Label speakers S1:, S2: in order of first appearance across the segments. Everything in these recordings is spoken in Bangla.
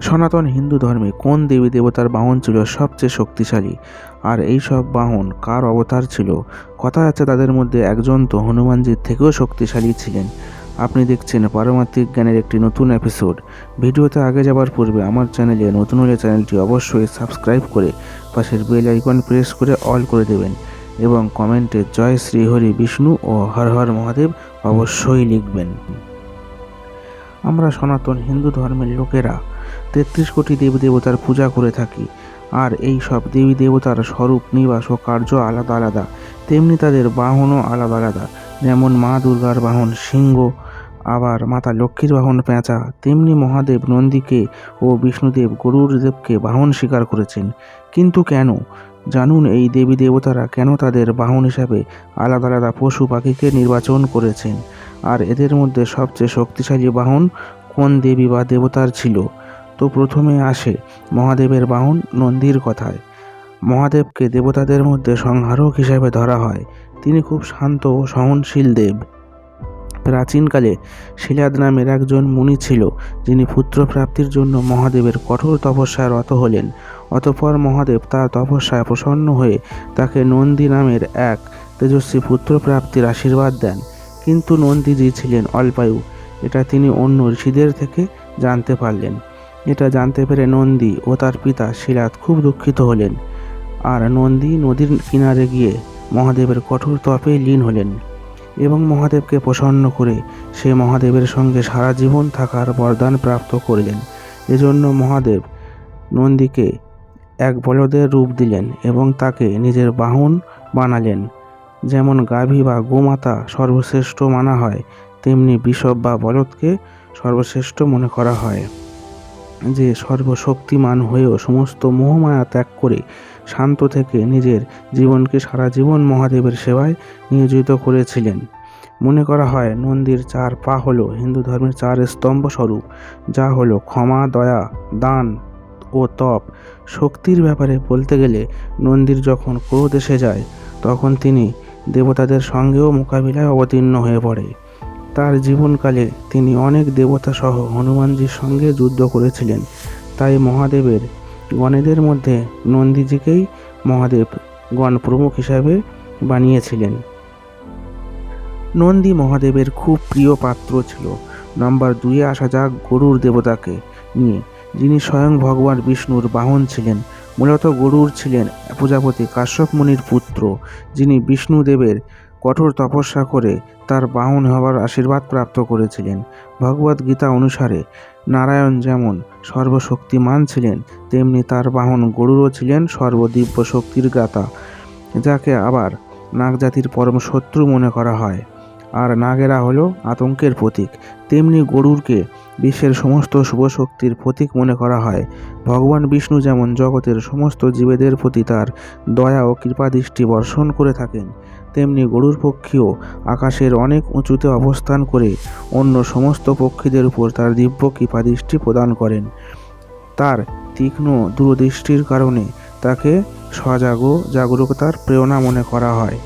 S1: সনাতন হিন্দু ধর্মে কোন দেবী দেবতার বাহন ছিল সবচেয়ে শক্তিশালী? আর এই সব বাহন কার অবতার ছিল? কথা আছে তাদের মধ্যে একজন তো হনুমানজির থেকেও শক্তিশালী ছিলেন। আপনি দেখছেন পারমাত্মিক জ্ঞানের একটি নতুন এপিসোড ভিডিওতে আগে যাবার পূর্বে আমার চ্যানেলে নতুন হলে চ্যানেলটি অবশ্যই সাবস্ক্রাইব করে পাশের বেল আইকন প্রেস করে অল করে দেবেন এবং কমেন্টে জয় শ্রীহরি বিষ্ণু ও হর হর মহাদেব অবশ্যই লিখবেন। আমরা সনাতন হিন্দু ধর্মের লোকেরা তেত্রিশ কোটি দেবী দেবতার পূজা করে থাকি। আর এই সব দেবী দেবতার স্বরূপ, নিবাস ও কার্য আলাদা আলাদা। তেমনি তাদের বাহনও আলাদা আলাদা। যেমন মা দুর্গার বাহন সিংহ, আবার মাতা লক্ষ্মীর বাহন পেঁচা। তেমনি মহাদেব নন্দীকে ও বিষ্ণুদেব গরুরদেবকে বাহন স্বীকার করেছেন। কিন্তু কেন? জানুন এই দেবী দেবতারা কেন তাদের বাহন হিসাবে আলাদা আলাদা পশু পাখিকে নির্বাচন করেছেন? আর এদের মধ্যে সবচেয়ে শক্তিশালী বাহন কোন দেবী বা দেবতার ছিল? তো প্রথমে আসে মহাদেবের বাহন নন্দীর কথায়। মহাদেবকে দেবতাদের মধ্যে সংহারক হিসাবে ধরা হয়। তিনি খুব শান্ত ও সহনশীল দেব। প্রাচীনকালে শিলাদ নামের একজন মুনি ছিল, যিনি পুত্র প্রাপ্তির জন্য মহাদেবের কঠোর তপস্যায় রত হলেন। অতঃপর মহাদেব তার তপস্যায় প্রসন্ন হয়ে তাকে নন্দী নামের এক তেজস্বী পুত্র প্রাপ্তির আশীর্বাদ দেন। কিন্তু নন্দীজি ছিলেন অল্পায়ু, এটা তিনি অন্য ঋষিদের থেকে জানতে পারলেন। এটা জানতে পেরে নন্দী ও তার পিতা শিলাদ খুব দুঃখিত হলেন। আর নন্দী নদীর কিনারে গিয়ে মহাদেবের কঠোর তপে লীন হলেন এবং মহাদেবকে প্রসন্ন করে সে মহাদেবের সঙ্গে সারা জীবন থাকার বরদান প্রাপ্ত করলেন। এজন্য মহাদেব নন্দীকে এক বলদের রূপ দিলেন এবং তাকে নিজের বাহন বানালেন। যেমন গাভী বা গোমাতা সর্বশ্রেষ্ঠ মানা হয়, তেমনি বিষব বা বলদকে সর্বশ্রেষ্ঠ মনে করা হয়। যে সর্বশক্তিমান হয়েও সমস্ত মোহমায়া ত্যাগ করে শান্ত থেকে নিজের জীবনকে সারা জীবন মহাদেবের সেবায় নিয়োজিত করেছিলেন। মনে করা হয়, নন্দীর চার পা হলো হিন্দু ধর্মের চার স্তম্ভ স্বরূপ, যা হলো ক্ষমা, দয়া, দান ও তপ। শক্তির ব্যাপারে বলতে গেলে নন্দীর যখন ক্রোধ এসে যায়, তখন তিনি দেবতাদের সঙ্গেও মোকাবিলায় অবতীর্ণ হয়ে পড়ে। তার জীবনকালে তিনি অনেক দেবতা সহ হনুমানজির সঙ্গে যুদ্ধ করেছিলেন। তাই মহাদেবের গণেদের মধ্যে নন্দীজিকেই মহাদেব গণ প্রমুখ হিসাবে বানিয়েছিলেন। নন্দী মহাদেবের খুব প্রিয় পাত্র ছিল। নাম্বার দুইয়ে আসা যাক গরুর দেবতাকে নিয়ে, যিনি স্বয়ং ভগবান বিষ্ণুর বাহন ছিলেন। মূলত গরুর ছিলেন প্রজাপতি কাশ্যপ মুনির পুত্র, যিনি বিষ্ণুদেবের কঠোর তপস্যা করে তার বাহন হবার আশীর্বাদ প্রাপ্ত করেছিলেন। ভগবদ গীতা অনুসারে নারায়ণ যেমন সর্বশক্তিমান ছিলেন, তেমনি তার বাহন গরুরও ছিলেন সর্বদিব্য শক্তির গাতা, যাকে আবার নাগজাতির পরম শত্রু মনে করা হয়। আর নাগেরা হলো আতঙ্কের প্রতীক। তেমনি গরুরকে বিশ্বের সমস্ত শুভ শক্তির প্রতীক মনে করা হয়। ভগবান বিষ্ণু যেমন জগতের সমস্ত জীবেদের প্রতি তার দয়া ও কৃপাদৃষ্টি বর্ষণ করে থাকেন, তেমনি গরুর পক্ষীও আকাশের অনেক উঁচুতে অবস্থান করে অন্য সমস্ত পক্ষীদের উপর তার দিব্য কৃপাদৃষ্টি প্রদান করেন। তার তীক্ষ্ণ দূরদৃষ্টির কারণে তাকে সজাগ জাগরুকতার প্রেরণা মনে করা হয়।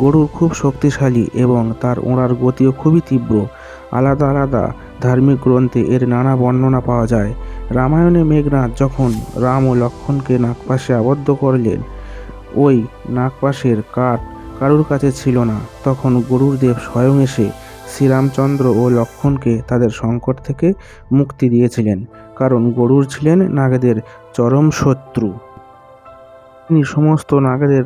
S1: গরু খুব শক্তিশালী এবং তার ওড়ার গতিও খুবই তীব্র। আলাদা আলাদা ধার্মিক গ্রন্থে এর নানা বর্ণনা পাওয়া যায়। রামায়ণে মেঘনাথ যখন রাম ও লক্ষ্মণকে নাগপাশে আবদ্ধ করলেন, ওই নাগপাশের কাঠ কারুর কাছে ছিল না, তখন গরুর দেব স্বয়ং এসে শ্রীরামচন্দ্র ও লক্ষ্মণকে তাদের সংকট থেকে মুক্তি দিয়েছিলেন, কারণ গরুর ছিলেন নাগেদের চরম শত্রু। তিনি সমস্ত নাগেদের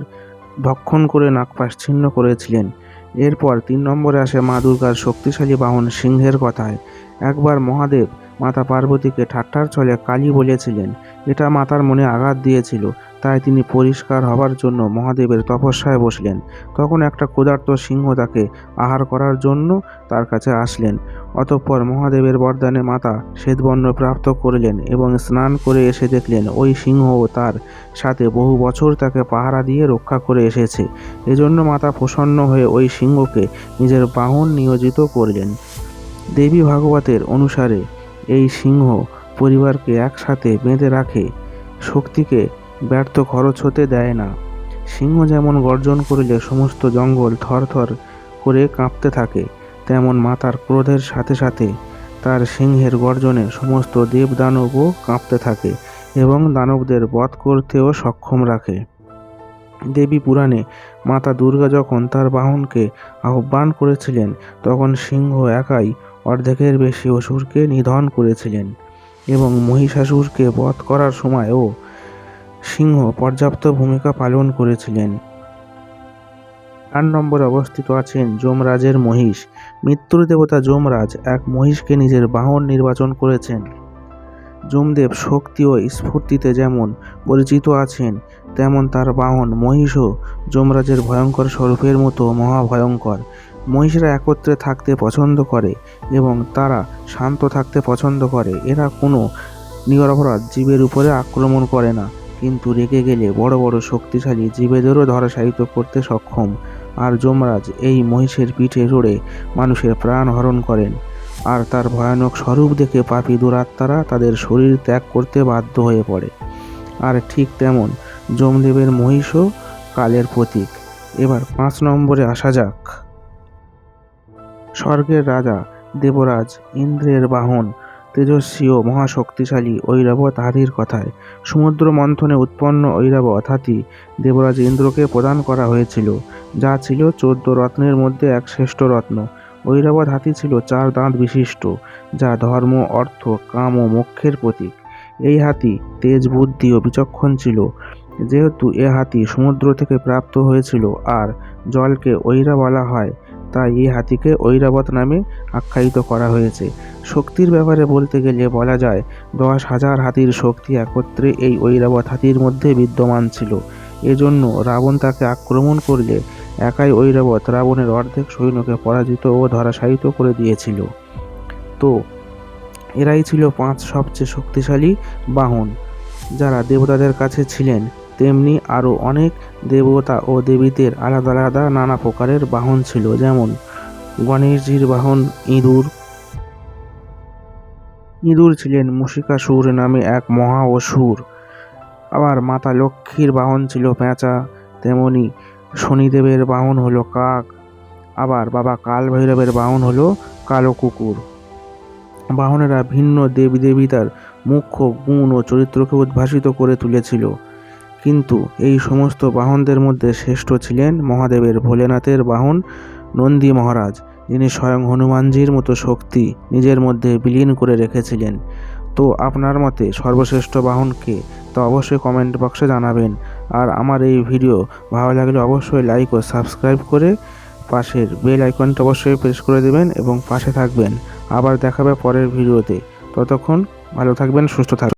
S1: ভক্ষণ করে নাগপাশ ছিন্ন করেছিলেন। এরপর তিন নম্বরে আসে মা দুর্গার শক্তিশালী বাহন সিংহের কথায়। একবার মহাদেব মাতা পার্বতীকে ঠাট্টার ছলে কালী বলেছিলেন। এটা মাতার মনে আঘাত দিয়েছিল। তাই তিনি পরিষ্কার হবার জন্য মহাদেবের তপস্যায় বসলেন। তখন একটা ক্ষুধার্ত সিংহ তাকে আহার করার জন্য তার কাছে আসলেন। অতঃপর মহাদেবের বরদানে মাতা শ্বেতবর্ণ প্রাপ্ত করলেন এবং স্নান করে এসে দেখলেন ওই সিংহও তার সাথে বহু বছর তাকে পাহারা দিয়ে রক্ষা করে এসেছে। এজন্য মাতা প্রসন্ন হয়ে ওই সিংহকে নিজের বাহন নিয়োজিত করলেন। দেবী ভাগবতের অনুসারে এই সিংহ পরিবারকে একসাথে বেঁধে রাখে। শক্তিকে ব্যর্থ খরচ হতে দেয় না। সিংহ যেমন গর্জন করলে সমস্ত জঙ্গল থরথর করে কাঁপতে থাকে, তেমন মাতার ক্রোধের সাথে সাথে তার সিংহের গর্জনে সমস্ত দেব দানবও কাঁপতে থাকে এবং দানবদের বধ করতেও সক্ষম রাখে। দেবী পুরাণে মাতা দুর্গা যখন তার বাহনকে আহ্বান করেছিলেন, তখন সিংহ একাই অর্ধেকের বেশি অসুরকে নিধন করেছিলেন এবং মহিষাসুরকে বধ করার সময়ও সিংহ পর্যাপ্ত ভূমিকা পালন করেছিলেন। চার নম্বরে অবস্থিত আছেন যমরাজের মহিষ। মৃত্যুর দেবতা যমরাজ এক মহিষকে নিজের বাহন নির্বাচন করেছেন। যমদেব শক্তি ও স্ফূর্তিতে যেমন পরিচিত আছেন, তেমন তার বাহন মহিষও যমরাজের ভয়ঙ্কর স্বরূপের মতো মহাভয়ঙ্কর। মহিষরা একত্রে থাকতে পছন্দ করে এবং তারা শান্ত থাকতে পছন্দ করে। এরা কোনো নিরপরাধ জীবের উপরে আক্রমণ করে না। কিন্তু রেগে গেলে বড় বড় শক্তিশালী জীবেদেরও ধরাশায়িত করতে সক্ষম। আর যমরাজ এই মহিষের পিঠে চড়ে মানুষের প্রাণ হরণ করেন। আর তার ভয়ানক স্বরূপ দেখে পাপি দুরাত্মারা তাদের শরীর ত্যাগ করতে বাধ্য হয়ে পড়ে। আর ঠিক তেমন যমদেবের মহিষও কালের প্রতীক। এবার পাঁচ নম্বরে আসা যাক। স্বর্গের রাজা দেবরাজ ইন্দ্রের বাহন তেজস্বী ও মহাশক্তিশালী ঐরাবত হাতির কথায়। সমুদ্র মন্থনে উৎপন্ন ঐরাবত হাতি দেবরাজ ইন্দ্রকে প্রদান করা হয়েছিল, যা ছিল চোদ্দ রত্নের মধ্যে এক শ্রেষ্ঠ রত্ন। ঐরাবত হাতি ছিল চার দাঁত বিশিষ্ট, যা ধর্ম, অর্থ, কাম ও মোক্ষের প্রতীক। এই হাতি তেজ, বুদ্ধি ও বিচক্ষণ ছিল, যেহেতু এ হাতি সমুদ্র থেকে প্রাপ্ত হয়েছিল, আর জলকে ঐরা বলা হয়। তাই এই হাতিকে ঐরাবত নামে আখ্যায়িত করা হয়েছে। শক্তির ব্যাপারে বলতে গেলে বলা যায়, দশ হাজার হাতির শক্তি একত্রে এই ঐরাবত হাতির মধ্যে বিদ্যমান ছিল। এজন্য রাবণ তাকে আক্রমণ করলে একাই ঐরাবত রাবণের অর্ধেক সৈন্যকে পরাজিত ও ধরাশায়িত করে দিয়েছিল। তো, এরাই ছিল পাঁচ সবচেয়ে শক্তিশালী বাহন, যারা দেবতাদের কাছে ছিলেন। তেমনি আরও অনেক দেবতা ও দেবীদের আলাদা আলাদা নানা প্রকারের বাহন ছিল, যেমন গণেশজির বাহন, ইঁদুর। ইঁদুর ছিলেন মুশিকাসুর নামে এক মহা অসুর আবার মাতা লক্ষ্মীর বাহন ছিল পেঁচা, তেমনি শনিদেবের বাহন হলো কাক। আবার বাবা কাল ভৈরবের বাহন হলো কালো কুকুর। বাহনেরা ভিন্ন দেবী দেবতার মুখ্য গুণ ও চরিত্রকে উদ্ভাসিত করে তুলেছিল। কিন্তু এই সমস্ত বাহনদের মধ্যে শ্রেষ্ঠ ছিলেন মহাদেবের ভোলেনাথের বাহন নন্দী মহারাজ, যিনি স্বয়ং হনুমানজির মতো শক্তি নিজের মধ্যে বিলীন করে রেখেছিলেন। তো আপনার মতে সর্বশ্রেষ্ঠ বাহনকে তো অবশ্যই কমেন্ট বক্সে জানাবেন। আর আমার এই ভিডিও ভালো লাগলে অবশ্যই লাইক ও সাবস্ক্রাইব করে পাশের বেল আইকনটা অবশ্যই প্রেস করে দেবেন এবং পাশে থাকবেন। আবার দেখাবে পরের ভিডিওতে ততক্ষণ ভালো থাকবেন, সুস্থ থাকবেন।